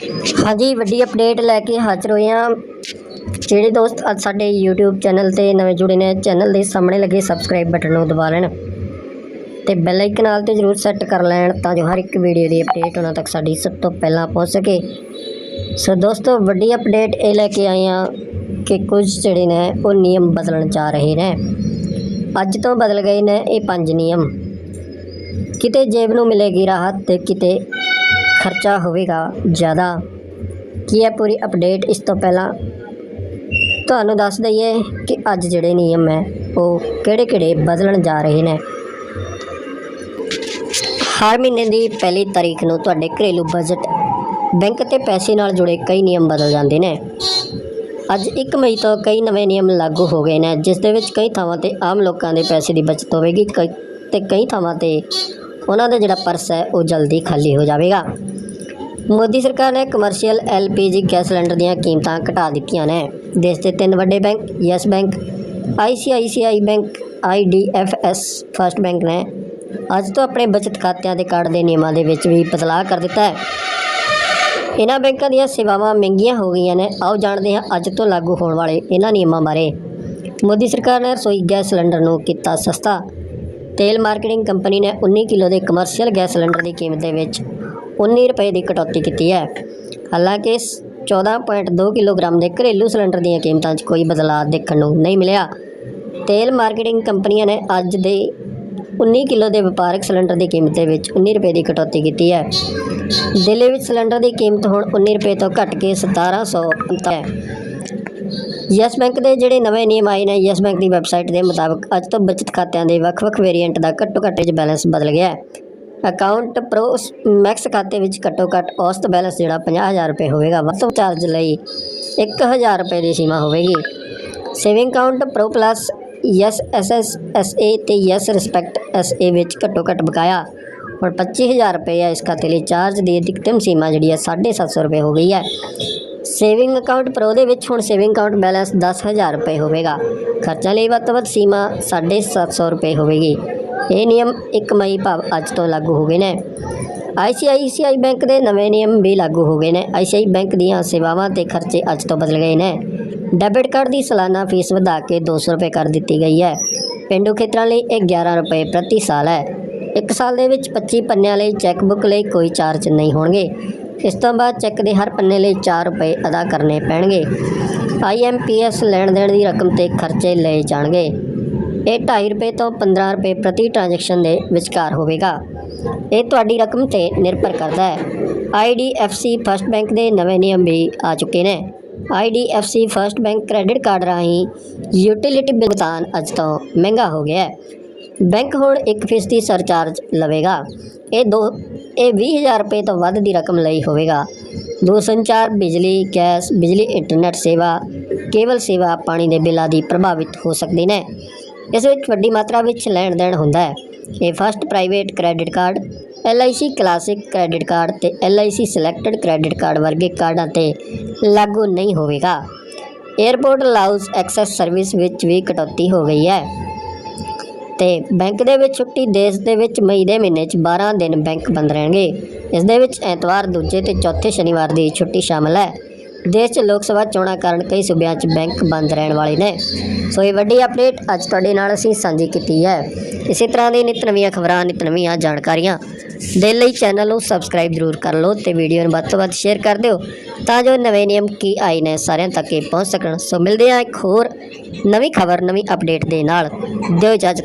ਹਾਂਜੀ, ਵੱਡੀ ਅਪਡੇਟ ਲੈ ਕੇ ਹਾਜ਼ਰ ਹੋਏ ਹਾਂ। ਜਿਹੜੇ ਦੋਸਤ ਅੱਜ ਸਾਡੇ YouTube ਚੈਨਲ ਤੇ ਨਵੇਂ ਜੁੜੇ ਨੇ ਚੈਨਲ ਦੇ ਸਾਹਮਣੇ ਲੱਗੇ ਸਬਸਕ੍ਰਾਈਬ ਬਟਨ ਨੂੰ ਦਬਾ ਲੈਣ ਤੇ ਬੈਲ ਆਈਕਨ ਨਾਲ ਤੇ ਜ਼ਰੂਰ ਸੈੱਟ ਕਰ ਲੈਣ ਤਾਂ ਜੋ ਹਰ ਇੱਕ ਵੀਡੀਓ ਦੀ ਅਪਡੇਟ ਉਹਨਾਂ ਤੱਕ ਸਾਡੀ ਸਭ ਤੋਂ ਪਹਿਲਾਂ ਪਹੁੰਚ ਸਕੇ। ਸੋ ਦੋਸਤੋ, ਵੱਡੀ ਅਪਡੇਟ ਇਹ ਲੈ ਕੇ ਆਏ ਹਾਂ ਕਿ ਕੁਝ ਜਿਹੜੇ ਨੇ, ਉਹ ਨਿਯਮ ਬਦਲਣ ਜਾ ਰਹੇ ਨੇ। ਅੱਜ ਤੋਂ ਬਦਲ ਗਏ ਨੇ ਇਹ ਪੰਜ ਨਿਯਮ। ਕਿਤੇ ਜੇਬ ਨੂੰ ਮਿਲੇਗੀ ਰਾਹਤ ਤੇ ਕਿਤੇ ਖਰਚਾ ਹੋਵੇਗਾ ਜ਼ਿਆਦਾ। ਕੀ ਹੈ ਪੂਰੀ ਅਪਡੇਟ ਇਸ ਤੋਂ ਪਹਿਲਾਂ? ਤੁਹਾਨੂੰ ਦੱਸ ਦਈਏ ਕਿ ਅੱਜ ਜਿਹੜੇ ਨਿਯਮ ਹੈ, ਉਹ ਕਿਹੜੇ ਕਿਹੜੇ ਬਦਲਣ ਜਾ ਰਹੇ ਨੇ। ਹਰ ਮਹੀਨੇ ਦੀ ਪਹਿਲੀ ਤਾਰੀਖ ਨੂੰ ਤੁਹਾਡੇ ਘਰੇਲੂ ਬਜਟ ਬੈਂਕ ਤੇ ਪੈਸੇ ਨਾਲ ਜੁੜੇ ਕਈ ਨਿਯਮ ਬਦਲ ਜਾਂਦੇ ਨੇ। ਅੱਜ 1 ਮਈ ਤੋਂ ਕਈ ਨਵੇਂ ਨਿਯਮ ਲਾਗੂ ਹੋ ਗਏ ਨੇ, ਜਿਸ ਦੇ ਵਿੱਚ ਕਈ ਥਾਵਾਂ ਤੇ ਆਮ ਲੋਕਾਂ ਦੇ ਪੈਸੇ ਦੀ ਬਚਤ ਹੋਵੇਗੀ, ਕਈ ਤੇ ਕਈ ਥਾਵਾਂ ਤੇ ਉਹਨਾਂ ਦਾ ਜਿਹੜਾ ਪਰਸ ਹੈ, ਉਹ ਜਲਦੀ ਖਾਲੀ ਹੋ ਜਾਵੇਗਾ। ਮੋਦੀ ਸਰਕਾਰ ਨੇ ਕਮਰਸ਼ੀਅਲ ਐਲਪੀਜੀ ਗੈਸ ਸਿਲੰਡਰ ਦੀਆਂ ਕੀਮਤਾਂ ਘਟਾ ਦਿੱਤੀਆਂ ਨੇ। ਦੇਸ਼ ਦੇ ਤਿੰਨ ਵੱਡੇ bank, yes bank ICICI bank IDFS first bank ਨੇ ਅੱਜ ਤੋਂ ਆਪਣੇ ਬਚਤ ਖਾਤਿਆਂ ਦੇ ਕਾਰਡ ਦੇ ਨਿਯਮਾਂ ਦੇ ਵਿੱਚ ਵੀ ਬਦਲਾਅ ਕਰ ਦਿੱਤਾ ਹੈ। ਇਹਨਾਂ ਬੈਂਕਾਂ ਦੀਆਂ ਸੇਵਾਵਾਂ ਮਹਿੰਗੀਆਂ ਹੋ ਗਈਆਂ ਨੇ। ਆਓ ਜਾਣਦੇ ਹਾਂ ਅੱਜ ਤੋਂ ਲਾਗੂ ਹੋਣ ਵਾਲੇ ਇਹਨਾਂ ਨਿਯਮਾਂ ਬਾਰੇ। ਮੋਦੀ ਸਰਕਾਰ ਨੇ ਰਸੋਈ ਗੈਸ ਸਿਲੰਡਰ ਨੂੰ ਕੀਤਾ ਸਸਤਾ। ਤੇਲ ਮਾਰਕੀਟਿੰਗ ਕੰਪਨੀ ਨੇ 19 ਕਿਲੋ ਦੇ ਕਮਰਸ਼ੀਅਲ ਗੈਸ ਸਿਲੰਡਰ ਦੀ ਕੀਮਤ ਦੇ ਵਿੱਚ 19 ਰੁਪਏ ਦੀ ਕਟੌਤੀ ਕੀਤੀ ਹੈ। ਹਾਲਾਂਕਿ ਇਸ 14.2 ਕਿਲੋਗ੍ਰਾਮ ਦੇ ਘਰੇਲੂ ਸਿਲੰਡਰ ਦੀਆਂ ਕੀਮਤਾਂ 'ਚ ਕੋਈ ਬਦਲਾਅ ਦੇਖਣ ਨੂੰ ਨਹੀਂ ਮਿਲਿਆ। ਤੇਲ ਮਾਰਕੀਟਿੰਗ ਕੰਪਨੀਆਂ ਨੇ ਅੱਜ ਦੇ 19 ਕਿਲੋ ਦੇ ਵਪਾਰਕ ਸਿਲੰਡਰ ਦੀ ਕੀਮਤ ਦੇ ਵਿੱਚ 19 ਰੁਪਏ ਦੀ ਕਟੌਤੀ ਕੀਤੀ ਹੈ। ਦਿੱਲੀ ਵਿੱਚ ਸਿਲੰਡਰ ਦੀ ਕੀਮਤ ਹੁਣ 19 ਰੁਪਏ ਤੋਂ ਘਟ ਕੇ 1700 ਹੈ। ਯੈਸ ਬੈਂਕ ਦੇ ਜਿਹੜੇ ਨਵੇਂ ਨਿਯਮ ਆਏ ਨੇ, ਯੈਸ ਬੈਂਕ ਦੀ ਵੈਬਸਾਈਟ ਦੇ ਮੁਤਾਬਕ ਅੱਜ ਤੋਂ ਬਚਤ ਖਾਤਿਆਂ ਦੇ ਵੱਖ-ਵੱਖ ਵੇਰੀਐਂਟ ਦਾ ਘੱਟੋ ਘੱਟ ਵਿੱਚ ਬੈਲੈਂਸ ਬਦਲ ਗਿਆ ਹੈ। ਅਕਾਊਂਟ ਪ੍ਰੋ ਮੈਕਸ ਖਾਤੇ ਵਿੱਚ ਘੱਟੋ ਘੱਟ ਔਸਤ ਬੈਲੈਂਸ ਜਿਹੜਾ 50000 ਰੁਪਏ ਹੋਵੇਗਾ, ਵੱਧ ਚਾਰਜ ਲਈ 1000 ਰੁਪਏ ਦੀ ਸੀਮਾ ਹੋਵੇਗੀ। Saving account pro plus yes S S S A ਤੇ ਯੈਸ ਰਿਸਪੈਕਟ ਐਸ ਏ ਵਿੱਚ ਘੱਟੋ ਘੱਟ ਬਕਾਇਆ। ਹੁਣ 25000 ਰੁਪਏ ਹੈ ਇਸ ਖਾਤੇ ਲਈ ਚਾਰਜ ਦੀ ਅਧਿਕਤਮ ਸੀਮਾ ਜਿਹੜੀ ਹੈ 750 ਰੁਪਏ ਹੋ ਗਈ ਹੈ। ਸੇਵਿੰਗ ਅਕਾਊਂਟ ਪ੍ਰੋ ਦੇ ਵਿੱਚ ਹੁਣ ਸੇਵਿੰਗ ਅਕਾਊਂਟ ਬੈਲੈਂਸ 10000 ਰੁਪਏ ਹੋਵੇਗਾ। ਖਰਚਾ ਲਈ ਵੱਧ ਤੋਂ ਵੱਧ ਸੀਮਾ 750 ਰੁਪਏ ਹੋਵੇਗੀ। ਇਹ ਨਿਯਮ 1 ਮਈ ਭਾਵ ਅੱਜ ਤੋਂ ਲਾਗੂ ਹੋ ਗਏ ਨੇ। ਆਈਸੀਆਈਸੀਆਈ ਬੈਂਕ ਦੇ ਨਵੇਂ ਨਿਯਮ ਵੀ ਲਾਗੂ ਹੋ ਗਏ ਨੇ। ਆਈਸੀਆਈ ਬੈਂਕ ਦੀਆਂ ਸੇਵਾਵਾਂ ਤੇ ਖਰਚੇ ਅੱਜ ਤੋਂ ਬਦਲ ਗਏ ਨੇ। ਡੈਬਿਟ ਕਾਰਡ ਦੀ ਸਾਲਾਨਾ ਫੀਸ ਵਧਾ ਕੇ 200 ਰੁਪਏ ਕਰ ਦਿੱਤੀ ਗਈ ਹੈ। ਪਿੰਡੂ ਖੇਤਰਾਂ ਲਈ ਇਹ 11 ਰੁਪਏ ਪ੍ਰਤੀ ਸਾਲ ਹੈ। ਇੱਕ ਸਾਲ ਦੇ ਵਿੱਚ 25 ਪੰਨਿਆਂ ਲਈ ਚੈੱਕਬੁੱਕ ਲਈ ਕੋਈ ਚਾਰਜ ਨਹੀਂ ਹੋਣਗੇ। ਇਸ ਤੋਂ ਬਾਅਦ ਚੈੱਕ ਦੇ ਹਰ ਪੰਨੇ ਲਈ 4 ਰੁਪਏ ਅਦਾ ਕਰਨੇ ਪੈਣਗੇ। ਆਈਐਮਪੀਐਸ ਲੈਣ ਦੇਣ ਦੀ ਰਕਮ ਤੇ ਖਰਚੇ ਲਏ ਜਾਣਗੇ। ਇਹ 2.5 ਰੁਪਏ ਤੋਂ 15 ਰੁਪਏ ਪ੍ਰਤੀ ਟ੍ਰਾਂਜੈਕਸ਼ਨ ਦੇ ਵਿਚਕਾਰ ਹੋਵੇਗਾ। ਇਹ ਤੁਹਾਡੀ ਰਕਮ ਤੇ ਨਿਰਭਰ ਕਰਦਾ ਹੈ। ਆਈਡੀਐਫਸੀ ਫਰਸਟ ਬੈਂਕ ਦੇ ਨਵੇਂ ਨਿਯਮ ਵੀ ਆ ਚੁੱਕੇ ਨੇ। IDFC first bank credit card ਰਾਹੀਂ ਯੂਟਿਲਿਟੀ ਭੁਗਤਾਨ ਅੱਜ ਤੋਂ ਮਹਿੰਗਾ ਹੋ ਗਿਆ ਹੈ। ਬੈਂਕ ਹੁਣ 1% ਸਰਚਾਰਜ ਲਵੇਗਾ। ਇਹ ਦੋ, ਇਹ 20000 ਰੁਪਏ ਤੋਂ ਵੱਧ ਦੀ ਰਕਮ ਲਈ ਹੋਵੇਗਾ। ਦੂਰਸੰਚਾਰ, ਬਿਜਲੀ, ਗੈਸ, ਬਿਜਲੀ, ਇੰਟਰਨੈਟ ਸੇਵਾ, ਕੇਬਲ ਸੇਵਾ, ਪਾਣੀ ਦੇ ਬਿੱਲਾਂ ਦੀ ਪ੍ਰਭਾਵਿਤ ਹੋ ਸਕਦੇ ਨੇ। ਇਸ ਵਿੱਚ ਵੱਡੀ ਮਾਤਰਾ ਵਿੱਚ ਲੈਣ ਦੇਣ ਹੁੰਦਾ ਹੈ। ਇਹ first private credit card LIC classic credit card ਤੇ LIC ਸਿਲੈਕਟਡ ਕ੍ਰੈਡਿਟ ਕਾਰਡ ਵਰਗੇ ਕਾਰਡਾਂ ਤੇ ਲਾਗੂ ਨਹੀਂ ਹੋਵੇਗਾ। 에ਅਰਪੋਰਟ ਲਾਊਜ਼ ਐਕਸੈਸ ਸਰਵਿਸ ਵਿੱਚ ਵੀ ਕਟੌਤੀ ਹੋ ਗਈ ਹੈ। ਤੇ ਬੈਂਕ ਦੇ ਵਿੱਚ ਛੁੱਟੀ, ਦੇਸ਼ ਦੇ ਵਿੱਚ ਮਈ ਦੇ ਮਹੀਨੇ 'ਚ 12 ਦਿਨ ਬੈਂਕ ਬੰਦ ਰਹਿਣਗੇ। ਇਸ ਦੇ ਵਿੱਚ ਐਤਵਾਰ, ਦੂਜੇ ਤੇ ਚੌਥੇ ਸ਼ਨੀਵਾਰ ਦੀ ਛੁੱਟੀ ਸ਼ਾਮਲ ਹੈ। ਦੇਸ਼ 'ਚ ਲੋਕ ਸਭਾ ਚੋਣਾਂ ਕਾਰਨ ਕਈ ਸੂਬਿਆਂ 'ਚ ਬੈਂਕ ਬੰਦ ਰਹਿਣ ਵਾਲੇ ਨੇ। ਸੋ ਇਹ ਵੱਡੀ ਅਪਡੇਟ ਅੱਜ ਤੁਹਾਡੇ ਨਾਲ ਅਸੀਂ ਸਾਂਝੀ ਕੀਤੀ ਹੈ। ਇਸੇ ਤਰ੍ਹਾਂ ਦੀ ਨਿਤ ਨਵੀਆਂ ਖਬਰਾਂ, ਨਿਤ ਨਵੀਆਂ ਜਾਣਕਾਰੀਆਂ ਦੇ ਲਈ ਚੈਨਲ ਨੂੰ ਸਬਸਕ੍ਰਾਈਬ ਜ਼ਰੂਰ ਕਰ ਲਓ ਤੇ ਵੀਡੀਓ ਨੂੰ ਵੱਧ ਤੋਂ ਵੱਧ ਸ਼ੇਅਰ ਕਰ ਦਿਓ ਤਾਂ ਜੋ ਨਵੇਂ ਨਿਯਮ ਕੀ ਆਏ ਨੇ ਸਾਰਿਆਂ ਤੱਕ ਇਹ ਪਹੁੰਚ ਸਕਣ। ਸੋ ਮਿਲਦੇ ਹਾਂ ਇੱਕ ਹੋਰ ਨਵੀਂ ਖਬਰ, ਨਵੀਂ ਅਪਡੇਟ ਦੇ ਨਾਲ। ਦਿਓ ਇਜਾਜ਼ਤ।